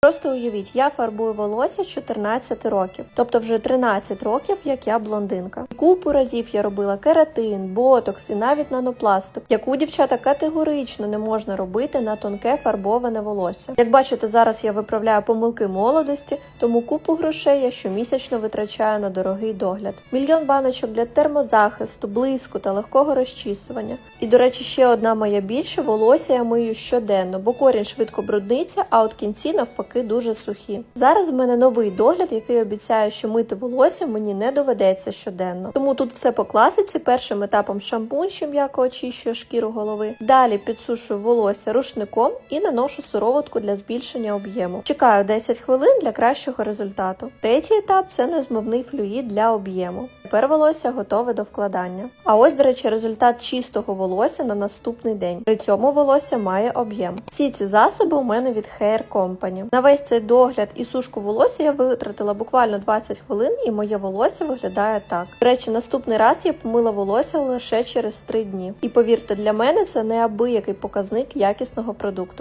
Просто уявіть, я фарбую волосся з 14 років, тобто вже 13 років, як я блондинка. Купу разів я робила кератин, ботокс і навіть нанопластик, яку дівчата категорично не можна робити на тонке фарбоване волосся. Як бачите, зараз я виправляю помилки молодості, тому купу грошей я щомісячно витрачаю на дорогий догляд. Мільйон баночок для термозахисту, блиску та легкого розчісування. І, до речі, ще одна моя більше волосся я мию щоденно, бо корінь швидко брудниться, а от кінці навпаки дуже сухі. Зараз в мене новий догляд, який обіцяє, що мити волосся мені не доведеться щоденно. Тому тут все по класиці. Першим етапом шампунь, що м'яко очищує шкіру голови. Далі підсушую волосся рушником і наношу сироватку для збільшення об'єму. Чекаю 10 хвилин для кращого результату. Третій етап це незмивний флюїд для об'єму. Тепер волосся готове до вкладання. А ось, до речі, результат чистого волосся на наступний день. При цьому волосся має об'єм. Всі ці засоби у мене від Hair Company. На весь цей догляд і сушку волосся я витратила буквально 20 хвилин, і моє волосся виглядає так. До речі, наступний раз я помила волосся лише через 3 дні. І повірте, для мене це неабиякий показник якісного продукту.